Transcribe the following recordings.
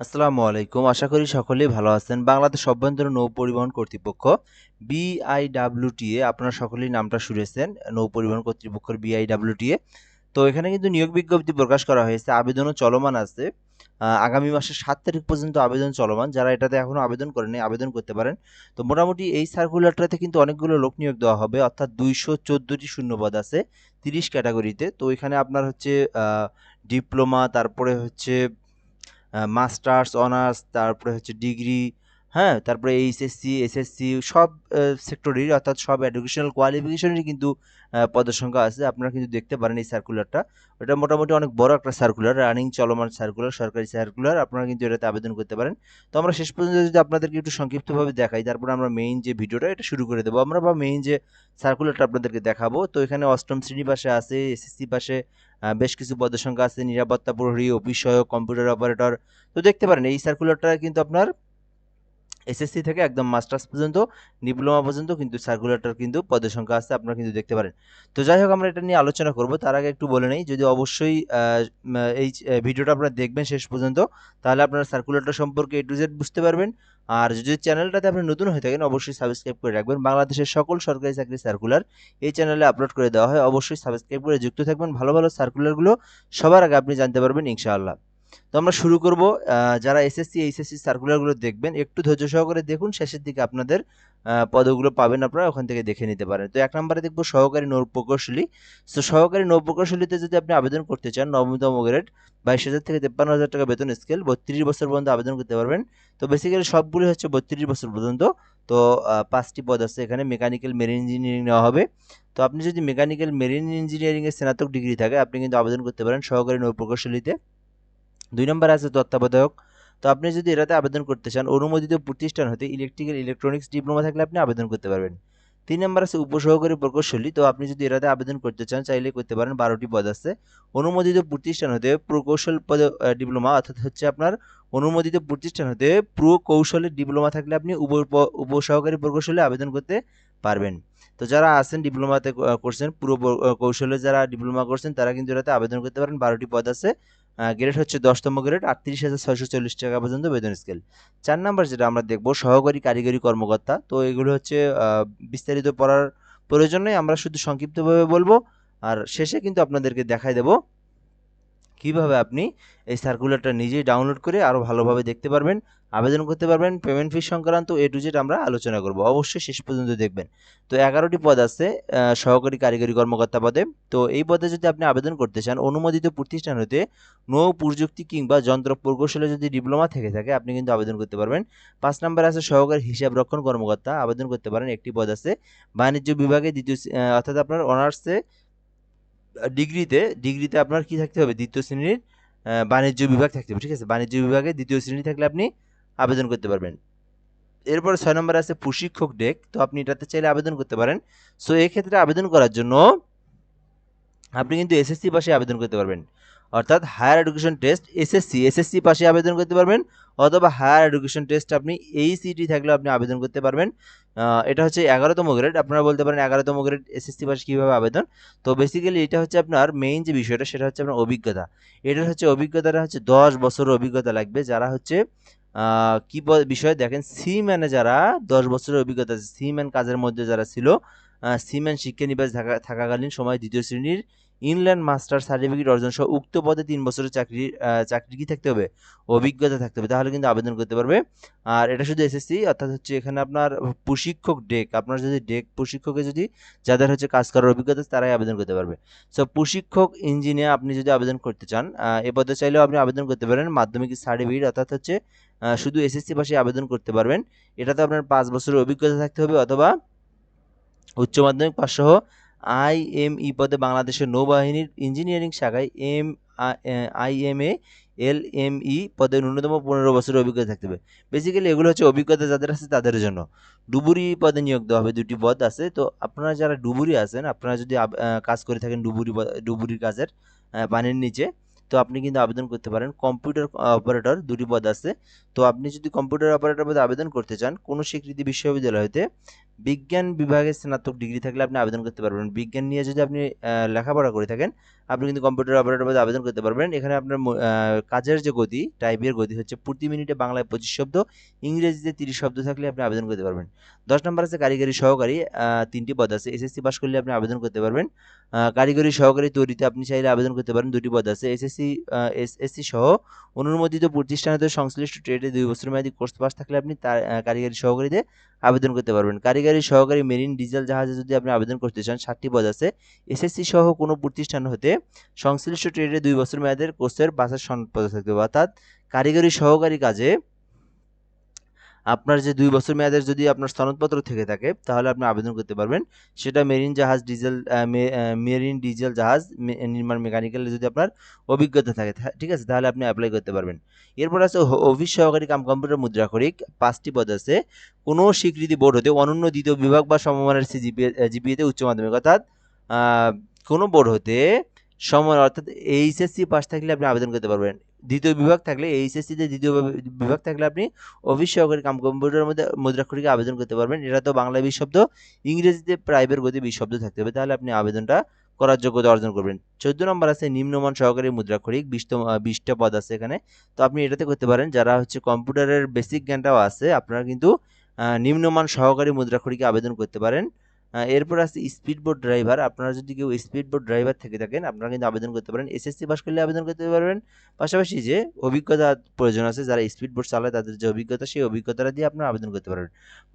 আসসালামু আলাইকুম। আশা করি সকলেই ভালো আছেন। বাংলাদেশ অভ্যন্তরীণ নৌ পরিবহন কর্তৃপক্ষ বিআইডাব্লিউটিএ আপনারা সকলেই নামটা শুনেছেন, নৌ পরিবহন কর্তৃপক্ষের বিআইডাব্লিউটিএ তো এখানে কিন্তু নিয়োগ বিজ্ঞপ্তি প্রকাশ করা হয়েছে। আবেদনও চলমান আছে। আগামী মাসের সাত তারিখ পর্যন্ত আবেদন চলমান। যারা এটাতে এখনও আবেদন করেনি আবেদন করতে পারেন। তো মোটামুটি এই সার্কুলারটাতে কিন্তু অনেকগুলো লোক নিয়োগ দেওয়া হবে। অর্থাৎ দুইশো চোদ্দোটি শূন্যপদ আছে, তিরিশ ক্যাটাগরিতে। তো এখানে আপনার হচ্ছে ডিপ্লোমা, তারপরে হচ্ছে মাস্টার্স অনার্স তারপরে হচ্ছে ডিগ্রি হ্যাঁ তারপরে এইচএসসি, এসএসসি সব সেক্টরেরই অর্থাৎ সব এডুকেশনাল কোয়ালিফিকেশনেরই কিন্তু পদের সংখ্যা আছে। আপনারা কিন্তু দেখতে পারেন এই সার্কুলারটা এটা মোটামুটি অনেক বড় একটা সার্কুলার রানিং চলমান সার্কুলার সরকারি সার্কুলার আপনারা কিন্তু এটাতে আবেদন করতে পারেন। তো আমরা শেষ পর্যন্ত যদি আপনাদেরকে একটু সংক্ষিপ্তভাবে দেখাই, তারপরে আমরা মেইন যে ভিডিওটা, এটা শুরু করে দেবো। আমরা বা মেইন যে সার্কুলারটা আপনাদেরকে দেখাবো, তো এখানে অষ্টম শ্রেণি পাশে আছে, এসএসসি পাশে বেশ কিছু পদের সংখ্যা আছে। নিরাপত্তা প্রহরী, অফিস সহায়ক কম্পিউটার অপারেটর তো দেখতে পারেন এই সার্কুলারটা কিন্তু আপনার এসএসসি থেকে একদম মাস্টার্স পর্যন্ত, ডিপ্লোমা পর্যন্ত কিন্তু সার্কুলারটার কিন্তু পদের সংখ্যা আছে, আপনারা কিন্তু দেখতে পারেন। তো যাই হোক, আমরা এটা নিয়ে আলোচনা করব। তার আগে একটু বলে নেই, যদি অবশ্যই এই ভিডিওটা আপনারা দেখবেন শেষ পর্যন্ত, তাহলে আপনারা সার্কুলারটা সম্পর্কে এ টু জেড বুঝতে পারবেন। আর যদি চ্যানেলটাতে আপনি নতুন হয়ে থাকেন, অবশ্যই সাবস্ক্রাইব করে রাখবেন। বাংলাদেশের সকল সরকারি চাকরি সার্কুলার এই চ্যানেলে আপলোড করে দেওয়া হয়। অবশ্যই সাবস্ক্রাইব করে যুক্ত থাকবেন। ভালো ভালো সার্কুলারগুলো সবার আগে আপনি জানতে পারবেন, ইনশাআল্লাহ। তো আমরা শুরু করব যারা এসএসসি এইচএসসি সার্কুলারগুলো দেখবেন, একটু ধৈর্য সহকারে দেখুন, শেষের দিকে আপনাদের পদগুলো পাবেন আপনারা, ওখান থেকে দেখে নিতে পারেন। তো এক নম্বরে দেখব সহকারী নৌ প্রকৌশলী। তো সহকারী নৌ প্রকৌশলীতে যদি আপনি আবেদন করতে চান, নবমতম গ্রেড বাইশ হাজার থেকে তেপ্পান্ন হাজার টাকা বেতন স্কেল বত্রিশ বছর পর্যন্ত আবেদন করতে পারবেন। তো বেসিক্যালি সবগুলি হচ্ছে বত্রিশ বছর পর্যন্ত। তো পাঁচটি পদ আছে এখানে মেকানিক্যাল মেরিন ইঞ্জিনিয়ারিং নেওয়া হবে। তো আপনি যদি মেকানিক্যাল মেরিন ইঞ্জিনিয়ারিং এর স্নাতক ডিগ্রি থাকে, আপনি কিন্তু আবেদন করতে পারেন সহকারী নৌ প্রকৌশলীতে। দুই নম্বর আছে তত্ত্বাবধায়ক। তো আপনি যদি এটাতে আবেদন করতে চান, অনুমোদিত প্রতিষ্ঠান হতে ইলেকট্রিক্যাল ইলেকট্রনিক্স ডিপ্লোমা থাকলে আপনি আবেদন করতে পারবেন। তিন নম্বর আছে উপসহকারী প্রকৌশলী, তো আপনি যদি এটাতে আবেদন করতে চান, চাইলে করতে পারেন, বারোটি পদ আছে। অনুমোদিত প্রতিষ্ঠান হতে প্রকৌশল পদ ডিপ্লোমা অর্থাৎ হচ্ছে আপনার অনুমোদিত প্রতিষ্ঠান হতে প্রকৌশলের ডিপ্লোমা থাকলে আপনি উপ উপসহকারী প্রকৌশলে আবেদন করতে পারবেন। তো যারা আছেন ডিপ্লোমাতে করছেন, পুরো কৌশলে যারা ডিপ্লোমা করছেন, তারা কিন্তু এটাতে আবেদন করতে পারেন, বারোটি পদ আছে। গ্রেড হচ্ছে দশতম গ্রেড আটত্রিশ হাজার ছয়শো চল্লিশ টাকা পর্যন্ত বেতন স্কেল চার নাম্বার যেটা আমরা দেখব, সহকারী কারিগরি কর্মকর্তা। তো এগুলো হচ্ছে বিস্তারিত পড়ার প্রয়োজন নেই, আমরা শুধু সংক্ষিপ্তভাবে বলব। আর শেষে কিন্তু আপনাদেরকে দেখাই দেবো কীভাবে আপনি এই সার্কুলারটা নিজেই ডাউনলোড করে আরও ভালোভাবে দেখতে পারবেন, আবেদন করতে পারবেন পেমেন্ট ফি সংক্রান্ত এ টু জেড আমরা আলোচনা করব। অবশ্যই শেষ পর্যন্ত দেখবেন। তো এগারোটি পদ আছে সহকারী কারিগরি কর্মকর্তা পদে। তো এই পদে যদি আপনি আবেদন করতে চান, অনুমোদিত প্রতিষ্ঠান হতে নৌ প্রযুক্তি কিংবা যন্ত্র প্রকৌশলে যদি ডিপ্লোমা থেকে থাকে, আপনি কিন্তু আবেদন করতে পারবেন। পাঁচ নাম্বার আছে, সহকারী হিসাব রক্ষণ কর্মকর্তা। আবেদন করতে পারেন। একটি পদ আছে, বাণিজ্য বিভাগে দ্বিতীয় অর্থাৎ আপনার অনার্সে ডিগ্রিতে ডিগ্রিতে আপনার কি থাকতে হবে? দ্বিতীয় শ্রেণির বাণিজ্য বিভাগ থাকতে হবে ঠিক আছে? বাণিজ্য বিভাগে দ্বিতীয় শ্রেণি থাকলে আপনি আবেদন করতে পারবেন। এরপর ছয় নম্বর আছে প্রশিক্ষক ডেক তো আপনি এটাতে চাইলে আবেদন করতে পারেন। সো এক্ষেত্রে ক্ষেত্রে আবেদন করার জন্য আপনি কিন্তু এসএসসি পাশে আবেদন করতে পারবেন। অর্থাৎ higher education test SSC SSC পাশে আবেদন করতে পারবেন, অথবা হায়ার এডুকেশন টেস্ট আপনি এইসিটি থাকলে আপনি আবেদন করতে পারবেন। এটা হচ্ছে এগারোতম গ্রেড আপনারা বলতে পারেন এগারোতম গ্রেড এসএসসি পাশে কীভাবে আবেদন। তো বেসিক্যালি এটা হচ্ছে আপনার মেইন যে বিষয়টা, সেটা হচ্ছে আপনার অভিজ্ঞতা। এটার হচ্ছে অভিজ্ঞতাটা হচ্ছে দশ বছরের অভিজ্ঞতা লাগবে। যারা হচ্ছে কি বিষয় দেখেন সিম্যানে যারা দশ বছরের অভিজ্ঞতা আছে সিম্যান কাজের মধ্যে যারা ছিল সিম্যান শিক্ষানিবাস থাকা, থাকাকালীন সময় দ্বিতীয় শ্রেণির ইনল্যান্ড মাস্টার সার্টিফিকেট অর্জন সহ উক্ত পদে তিন বছরের চাকরি চাকরি কি থাকতে হবে? অভিজ্ঞতা থাকতে হবে। তাহলে কিন্তু আবেদন করতে পারবে। আর এটা শুধু এসএসসি অর্থাৎ হচ্ছে এখানে আপনার প্রশিক্ষক ডেক, আপনার যদি ডেক প্রশিক্ষকে যদি যাদের হচ্ছে কাজ করার অভিজ্ঞতা তারাই আবেদন করতে পারবে। সো প্রশিক্ষক, ইঞ্জিনিয়ার আপনি যদি আবেদন করতে চান এ পদে চাইলেও আপনি আবেদন করতে পারেন। মাধ্যমিক সার্টিফিকেট, অর্থাৎ হচ্ছে শুধু এসএসসি পাশে আবেদন করতে পারবেন। এটাতে আপনার পাঁচ বছরের অভিজ্ঞতা থাকতে হবে, অথবা উচ্চ মাধ্যমিক পাস সহ আইএমই পদে বাংলাদেশের নৌবাহিনীর ইঞ্জিনিয়ারিং শাখায় M IMA L M E পদে ন্যূনতম পনেরো বছরের অভিজ্ঞতা থাকতে হবে। বেসিক্যালি এগুলো হচ্ছে অভিজ্ঞতা যাদের আছে তাদের জন্য। ডুবুরি পদে নিয়োগ দেওয়া হবে দুটি পদ আছে। তো আপনারা যারা ডুবুরি আছেন, আপনারা যদি কাজ করে থাকেন ডুবুরি ডুবুরির কাজের পানির নিচে, তো আপনি কিন্তু আবেদন করতে পারেন। কম্পিউটার অপারেটর দুটি পদ আছে। তো আপনি যদি কম্পিউটার অপারেটর পদে আবেদন করতে চান, কোনো স্বীকৃতি বিশ্ববিদ্যালয় হতে বিজ্ঞান বিভাগে স্নাতক ডিগ্রি থাকলে আপনি আবেদন করতে পারবেন। বিজ্ঞান নিয়ে যদি আপনি লেখাপড়া করে থাকেন, আপনি কিন্তু কম্পিউটার অপারেটর পদে আবেদন করতে পারবেন। এখানে আপনার কাজের যে গতি টাইপের গতি হচ্ছে প্রতি মিনিটে বাংলায় পঁচিশ শব্দ, ইংরেজিতে তিরিশ শব্দ থাকলে আপনি আবেদন করতে পারবেন। দশ নম্বর আছে কারিগরি সহকারী তিনটি পদ আছে। এসএসসি পাস করলে আপনি আবেদন করতে পারবেন। কারিগরি সহকারী তৈরিতে আপনি চাইলে আবেদন করতে পারেন। দুটি পদ আছে। এসএসসি এসএসসি সহ অনুমোদিত প্রতিষ্ঠানেতে সংশ্লিষ্ট ট্রেডে দুই বছর মেয়াদী কোর্স পাস থাকলে আপনি তার কারিগরি সহকারীতে আবেদন করতে পারবেন। কারিগরি সহকারী মেরিন ডিজেল জাহাজে যদি আপনি আবেদন করতে চান, সাতটি পদ আছে। এসএসসি সহ কোনো প্রতিষ্ঠান হতে সংশ্লিষ্ট ট্রেডে দুই বছর মেয়াদের কোর্সের বাসার সনদপত্র থাকবে অর্থাৎ কারিগরি সহকারী কাজে আপনার যে দুই বছর মেয়াদের যদি আপনার সনদপত্র থেকে থাকে, তাহলে আপনি আবেদন করতে পারবেন। সেটা মেরিন জাহাজ, ডিজেল মেরিন ডিজেল জাহাজ নির্মাণ মেকানিক্যালে যদি আপনার অভিজ্ঞতা থাকে ঠিক আছে? তাহলে আপনি অ্যাপ্লাই করতে পারবেন। এরপর আছে অফিস সহকারী কাম কম্পিউটার মুদ্রাক্ষরিক, পাঁচটি পদ আছে। কোনো স্বীকৃতি বোর্ড হতে অনন্য দ্বিতীয় বিভাগ বা সমমানের জিপিএ জিপিএতে উচ্চ মাধ্যমিক, অর্থাৎ কোনো বোর্ড হতে সমান অর্থাৎ এইচএসসি পাস থাকলে আপনি আবেদন করতে পারবেন। দ্বিতীয় বিভাগ থাকলে এইচএসসিতে দ্বিতীয় বিভাগ- থাকলে আপনি অফিস সহকারী কাম কম্পিউটারের মধ্যে মুদ্রাক্ষরিকে আবেদন করতে পারবেন। এটা তো বাংলা বিশ শব্দ ইংরেজিতে প্রাইভেট গতি বিশ শব্দ থাকতে হবে। তাহলে আপনি আবেদনটা করার যোগ্যতা অর্জন করবেন। চোদ্দ নম্বর আছে নিম্নমান সহকারী মুদ্রাক্ষরিক আহ, বিশটা পদ আছে এখানে। তো আপনি এটাতে করতে পারেন যারা হচ্ছে কম্পিউটারের বেসিক জ্ঞানটাও আছে আপনারা কিন্তু নিম্নমান সহকারী মুদ্রাক্ষরিকে আবেদন করতে পারেন। এরপর আছে স্পিড বোট ড্রাইভার আপনারা যদি কেউ স্পিড বোট ড্রাইভার থেকে থাকেন, আপনারা কিন্তু আবেদন করতে পারেন। এসএসসি পাস করলে আবেদন করতে পারবেন। পাশাপাশি যে অভিজ্ঞতা প্রয়োজন আছে, যারা স্পিড বোট চালায়, তাদের যে অভিজ্ঞতা, সেই অভিজ্ঞতাটা দিয়ে আপনারা আবেদন করতে পারবেন।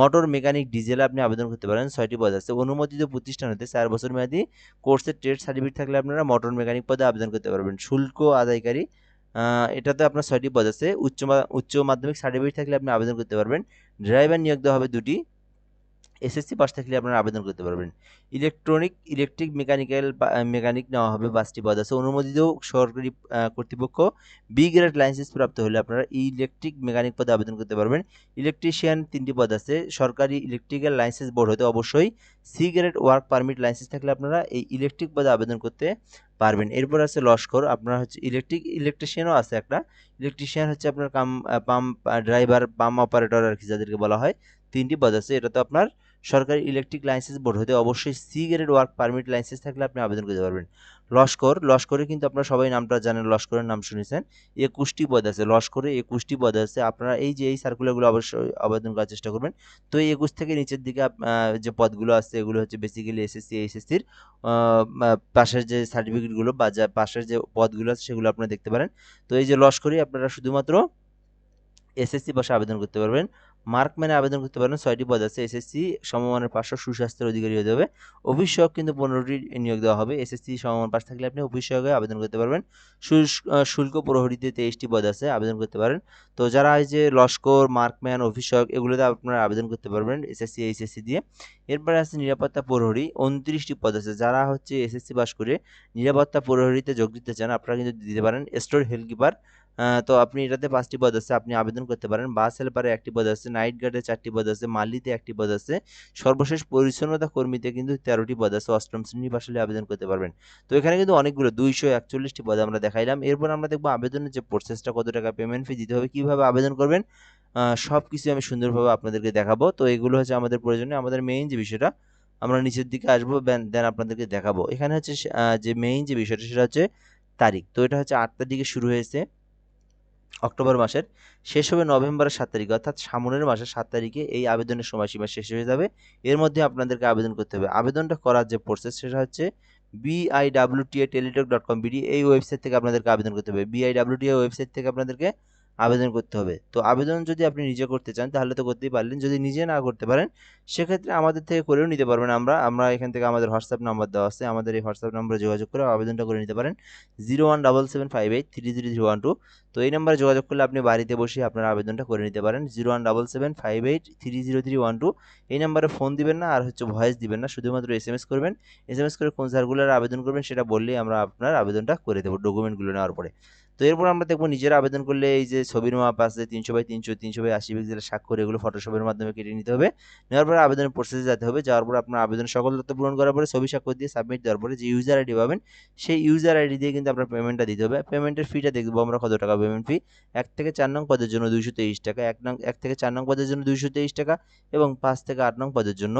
মোটর মেকানিক ডিজেলে আপনি আবেদন করতে পারেন। ছয়টি পদ আছে। অনুমোদিত প্রতিষ্ঠান হতে চার বছর মেয়াদি। কোর্সের ট্রেড সার্টিফিকেট থাকলে আপনারা মোটর মেকানিক পদে আবেদন করতে পারবেন। শুল্ক আদায়কারী এটাতে আপনার ছয়টি পদ আছে। উচ্চ উচ্চ মাধ্যমিক সার্টিফিকেট থাকলে আপনি আবেদন করতে পারবেন। ড্রাইভার নিয়োগ দেওয়া হবে দুটি। এসএসসি পাস থাকলে আপনারা আবেদন করতে পারবেন। ইলেকট্রনিক ইলেকট্রিক মেকানিক্যাল মেকানিক নেওয়া হবে পাঁচটি পদ আছে। অনুমোদিত সরকারি কর্তৃপক্ষ বি গ্রেড লাইসেন্স প্রাপ্ত হলে আপনারা ইলেকট্রিক মেকানিক পদে আবেদন করতে পারবেন। ইলেকট্রিশিয়ান তিনটি পদ আছে। সরকারি ইলেকট্রিক্যাল লাইসেন্স বোর্ড হতে অবশ্যই C grade work permit licence থাকলে আপনারা এই ইলেকট্রিক পদে আবেদন করতে পারবেন। এরপর আছে লস্কর। আপনার হচ্ছে ইলেকট্রিক ইলেকট্রিশিয়ানও আছে একটা। ইলেকট্রিশিয়ান হচ্ছে আপনার cum pump driver pump operator আর কি যাদেরকে বলা হয়। তিনটি পদ আছে। এটা তো আপনার সরকারি ইলেকট্রিক লাইসেন্স বোর্ড হতে অবশ্যই C grade work permit licence থাকলে আপনি আবেদন করতে পারবেন। লস্কর, লস্করে কিন্তু আপনারা সবাই নামটা জানেন, লস্করের নাম শুনেছেন। একুশটি পদ আছে, লস্করে একুশটি পদ আছে। আপনারা এই যে, এই সার্কুলারগুলো অবশ্যই আবেদন করার চেষ্টা করবেন। তো এই একুশ থেকে নিচের দিকে যে পদগুলো আছে, এগুলো হচ্ছে বেসিক্যালি এসএসসি এইচএসসির পাশের যে সার্টিফিকেটগুলো বা যা, পাশের যে পদগুলো আছে, সেগুলো আপনারা দেখতে পারেন। তো এই যে লস্করে আপনারা শুধুমাত্র এসএসসি পাশে আবেদন করতে পারবেন। মার্কম্যানে আবেদন করতে পারবেন ছয়টি পদ আছে এসএসসি সমমানের পাঁচশো সুস্বাস্থ্যের অধিকারী হতে হবে। সহক কিন্তু পনেরোটি নিয়োগ দেওয়া হবে এসএসসি সমমান পাশ থাকলে আপনি সহকে আবেদন করতে পারবেন। শুল্ক- প্রহরীতে তেইশটি পদ আছে, আবেদন করতে পারেন। তো যারা এই যে লস্কর, মার্কম্যান অফিস এগুলোতে আপনারা আবেদন করতে পারবেন এসএসসি এইচএসসি দিয়ে। এরপরে আছে নিরাপত্তা প্রহরী, উনত্রিশটি পদ আছে। যারা হচ্ছে এসএসসি পাস করে নিরাপত্তা প্রহরীতে যোগ দিতে চান, আপনারা কিন্তু দিতে পারেন। স্টোর হেলকিপার তো আপনি এটাতে পাঁচটি পদ আছে, আপনি আবেদন করতে পারেন। বাস হেল্পারে একটি পদ আছে, নাইট গার্ডে চারটি পদ আছে, মালিতে একটি পদ আছে। সর্বশেষ পরিচ্ছন্নতা কর্মীতে কিন্তু তেরোটি পদ আছে, অষ্টম শ্রেণি পাশ হলে আবেদন করতে পারবেন। তো এখানে কিন্তু অনেকগুলো, দুইশো একচল্লিশটি পদ আমরা দেখাইলাম। এরপর আমরা দেখব আবেদনের যে প্রসেসটা কত টাকা পেমেন্ট ফি দিতে হবে, কীভাবে আবেদন করবেন সব কিছু আমি সুন্দরভাবে আপনাদেরকে দেখাবো। তো এগুলো হচ্ছে আমাদের প্রয়োজনীয়, আমাদের মেইন যে বিষয়টা, আমরা নিচের দিকে আসব দেন আপনাদেরকে দেখাবো। এখানে হচ্ছে যে মেইন যে বিষয়টা, সেটা হচ্ছে তারিখ। তো এটা হচ্ছে আট তারিখে শুরু হয়েছে। অক্টোবর মাসের শেষ হবে নভেম্বরের সাত তারিখে, অর্থাৎ সামনের মাসের সাত তারিখে এই আবেদনের সময়সীমা শেষ হয়ে যাবে। এর মধ্যে আপনাদেরকে আবেদন করতে হবে। আবেদনটা করার যে প্রসেস সেটা হচ্ছে BIWTA Teletalk dot com BD এই ওয়েবসাইট থেকে আপনাদেরকে আবেদন করতে হবে। বিআইডাব্লিউটিএ ওয়েবসাইট থেকে আপনাদেরকে আবেদন করতে হবে। তো আবেদন যদি আপনি নিজে করতে চান, তাহলে তো করতেই পারলেন। যদি নিজে না করতে পারেন, সেক্ষেত্রে আমাদের থেকে করেও নিতে পারবেন আমরা। আমরা এখান থেকে আমাদের হোয়াটসঅ্যাপ নাম্বার দেওয়া আছে। আমাদের এই হোয়াটসঅ্যাপ নাম্বারে যোগাযোগ করে আবেদনটা করে নিতে পারেন। Zero one double seven five eight three zero three one two. তো এই নাম্বারে যোগাযোগ করলে আপনি বাড়িতে বসে আপনার আবেদনটা করে নিতে পারেন। Zero one double seven five eight three zero three one two. এই নাম্বারে ফোন দিবেন না আর হচ্ছে ভয়েস দিবেন না। শুধুমাত্র এস এম এস করবেন। এস এম এস করে কোন সার্কুলার আবেদন করবেন সেটা বললেই আমরা আপনার আবেদনটা করে দেবো, ডকুমেন্টগুলো নেওয়ার পরে। তো এরপর আমরা দেখব নিজেরা আবেদন করলে এই যে ছবির মাপ আছে তিনশো বাই তিনশো তিনশো বাই আশি পিক্সেলের স্বাক্ষর, এগুলো ফটোশপের মাধ্যমে কেটে নিতে হবে। নেওয়ার পরে আবেদনের প্রসেসে যেতে হবে। যাওয়ার পর আপনার আবেদন সকল তথ্য পূরণ করার পরে ছবি স্বাক্ষর দিয়ে সাবমিট দেওয়ার পরে যে ইউজার আইডি পাবেন, সেই ইউজার আইডি দিয়ে কিন্তু আপনার পেমেন্টটা দিতে হবে। পেমেন্টের ফিটা দেখব আমরা কত টাকা পেমেন্ট ফি এক থেকে চার নং পদের জন্য দুইশো তেইশ টাকা, এক নং, এক থেকে চার নং পদের জন্য দুইশো তেইশ টাকা এবং পাঁচ থেকে আট নং পদের জন্য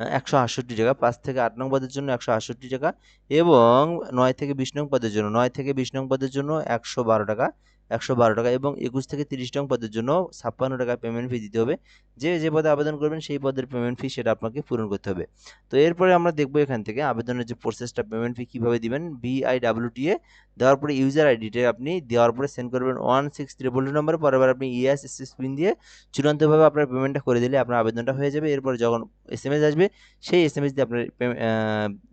একশো আটষট্টি টাকা পাঁচ থেকে আট নং পদের জন্য একশো আটষট্টি টাকা এবং নয় থেকে বিশ নং পদের জন্য, নয় থেকে বিশ নং পদের জন্য একশো বারো টাকা একশো বারো টাকা এবং একুশ থেকে তিরিশ নং পদের জন্য ছাপ্পান্ন টাকা পেমেন্ট ফি দিতে হবে। যে যে পদে আবেদন করবেন, সেই পদের পেমেন্ট ফি সেটা আপনাকে পূরণ করতে হবে। তো এরপরে আমরা দেখব এখান থেকে আবেদনের যে প্রসেসটা পেমেন্ট ফি কীভাবে দিবেন বিআইডাব্লিউটিএ দেওয়ার পরে ইউজার আইডিটা আপনি দেওয়ার পরে সেন্ড করবেন ওয়ান সিক্স ট্রিপল টু নম্বরে পরের আপনি ইএস এস এস পিন দিয়ে চূড়ান্তভাবে আপনার পেমেন্টটা করে দিলে আপনার আবেদনটা হয়ে যাবে। এরপর যখন এস এম এস আসবে, সেই এস এম এস দিয়ে আপনার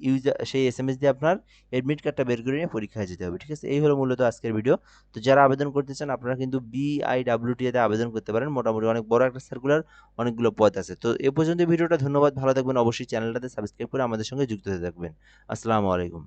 ইউজার সেই এস এম এস দিয়ে আপনার অ্যাডমিট কার্ডটা বের করে নিয়ে পরীক্ষায় যেতে হবে। ঠিক আছে? এই হলো মূলত আজকের ভিডিও তো যারা আবেদন করতে চান, আপনারা কিন্তু বিআইডাব্লিউটিতে আবেদন করতে পারেন। মোটামুটি অনেক বড় একটা সার্কুলার অনেকগুলো পদ আছে। তো এ পর্যন্ত ভিডিওটা ধন্যবাদ। ভালো থাকবেন। অবশ্যই চ্যানেলটাতে সাবস্ক্রাইব করে আমাদের সঙ্গে যুক্ত হয়ে থাকবেন। আসসালামু আলাইকুম।